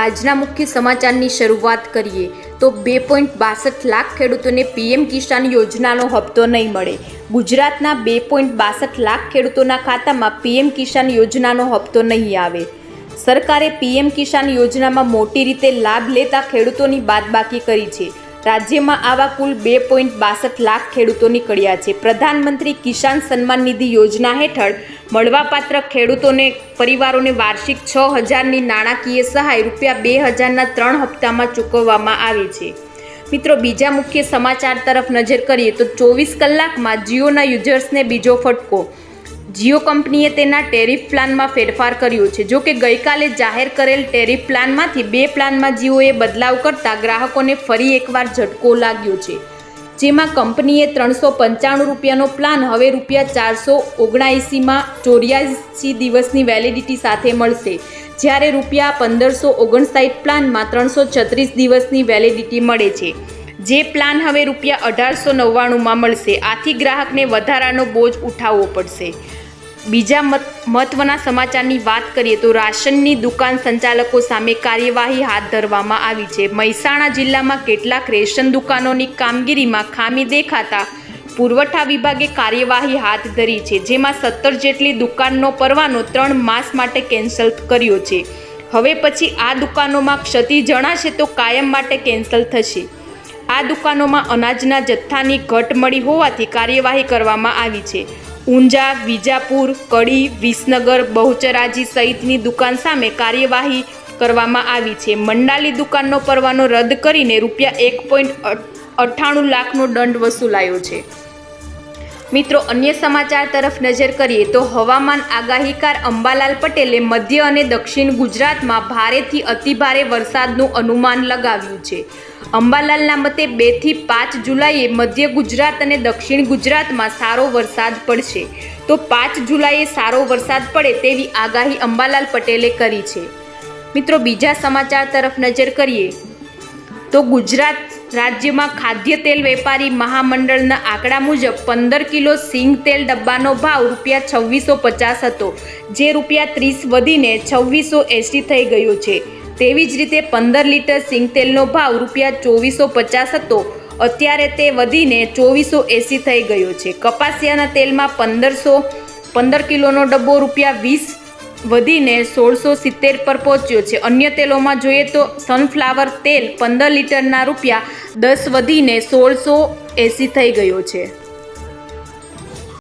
આજના મુખ્ય સમાચારની શરૂઆત કરીએ. તો બે પોઈન્ટ બાસઠ લાખ ખેડૂતોને પીએમ કિસાન યોજનાનો હપ્તો નહીં મળે. ગુજરાતના બે પોઈન્ટ બાસઠ લાખ ખેડૂતોના ખાતામાં પીએમ કિસાન યોજનાનો હપ્તો નહીં આવે. સરકારે પીએમ કિસાન યોજનામાં મોટી રીતે લાભ લેતા ખેડૂતોની બાદબાકી કરી છે. રાજ્યમાં આવા કુલ બે પોઈન્ટ બાસઠ લાખ ખેડૂતો નીકળ્યા છે. પ્રધાનમંત્રી કિસાન સન્માન નિધિ યોજના હેઠળ મળવાપાત્ર ખેડૂતોને, પરિવારોને વાર્ષિક છ હજારની નાણાકીય સહાય રૂપિયા બે હજારના ત્રણ હપ્તામાં ચૂકવવામાં આવે છે. મિત્રો, બીજા મુખ્ય સમાચાર તરફ નજર કરીએ તો ચોવીસ કલાકમાં જીઓના યુઝર્સને બીજો ફટકો જીઓ કંપનીએ તેના ટેરિફ પ્લાનમાં ફેરફાર કર્યો છે. જો કે ગઈકાલે જાહેર કરેલ ટેરિફ પ્લાનમાંથી બે પ્લાનમાં જીઓએ બદલાવ કરતા ગ્રાહકોને ફરી એકવાર ઝટકો લાગ્યો છે. જેમાં કંપનીએ ત્રણસો પંચાણું રૂપિયાનો પ્લાન, હવે રૂપિયા ચારસો ઓગણએંસીમાં ચોર્યાસી દિવસની વેલિડિટી સાથે મળશે. જ્યારે રૂપિયા પંદરસો ઓગણસાઠ પ્લાનમાં ત્રણસો છત્રીસ દિવસની વેલિડિટી મળે છે. જે પ્લાન હવે રૂપિયા અઢારસો નવ્વાણુંમાં મળશે. આથી ગ્રાહકને વધારાનો બોજ ઉઠાવવો પડશે. બીજા મહત્વના સમાચારની વાત કરીએ તો રાશનની દુકાન સંચાલકો સામે કાર્યવાહી હાથ ધરવામાં આવી છે. મહેસાણા જિલ્લામાં કેટલાક રેશન દુકાનોની કામગીરીમાં ખામી દેખાતા પુરવઠા વિભાગે કાર્યવાહી હાથ ધરી છે, જેમાં સત્તર જેટલી દુકાનનો પરવાનો ત્રણ માસ માટે કેન્સલ કર્યો છે. હવે પછી આ દુકાનોમાં ક્ષતિ જણાશે તો કાયમ માટે કેન્સલ થશે. આ દુકાનોમાં અનાજના જથ્થાની ઘટ મળી હોવાથી કાર્યવાહી કરવામાં આવી છે. ઊંઝા, વિજાપુર, કડી, વિસનગર, બહુચરાજી સહિતની દુકાન સામે કાર્યવાહી કરવામાં આવી છે. મંડાલી દુકાનનો પરવાનો રદ કરીને રૂપિયા એક પોઈન્ટ અઠ્ઠાણું લાખનો દંડ વસૂલાયો છે. મિત્રો, અન્ય સમાચાર તરફ નજર કરીએ તો હવામાન આગાહીકાર અંબાલાલ પટેલે મધ્ય અને દક્ષિણ ગુજરાતમાં ભારેથી અતિભારે વરસાદનું અનુમાન લગાવ્યું છે. અંબાલાલના મતે બેથી પાંચ જુલાઈએ મધ્ય ગુજરાત અને દક્ષિણ ગુજરાતમાં સારો વરસાદ પડશે. તો પાંચ જુલાઈએ સારો વરસાદ પડે તેવી આગાહી અંબાલાલ પટેલે કરી છે. મિત્રો, બીજા સમાચાર તરફ નજર કરીએ તો ગુજરાત રાજ્યમાં ખાદ્ય તેલ વેપારી મહામંડળના આંકડા મુજબ પંદર કિલો સિંગ તેલ ડબ્બાનો ભાવ રૂપિયા છવ્વીસો પચાસ હતો, જે રૂપિયા ત્રીસ વધીને છવ્વીસો એંસી થઈ ગયો છે. તેવી જ રીતે પંદર લીટર સિંગ તેલનો ભાવ રૂપિયા ચોવીસો પચાસ હતો, અત્યારે તે વધીને ચોવીસો એંસી થઈ ગયો છે. કપાસિયાના તેલમાં પંદરસો, પંદર કિલોનો ડબ્બો રૂપિયા વીસ વધીને સોળસો સિત્તેર પર પહોંચ્યો છે. અન્ય તેલોમાં જોઈએ તો સનફ્લાવર તેલ પંદર લીટરના રૂપિયા દસ વધીને સોળસો એંસી થઈ ગયો છે.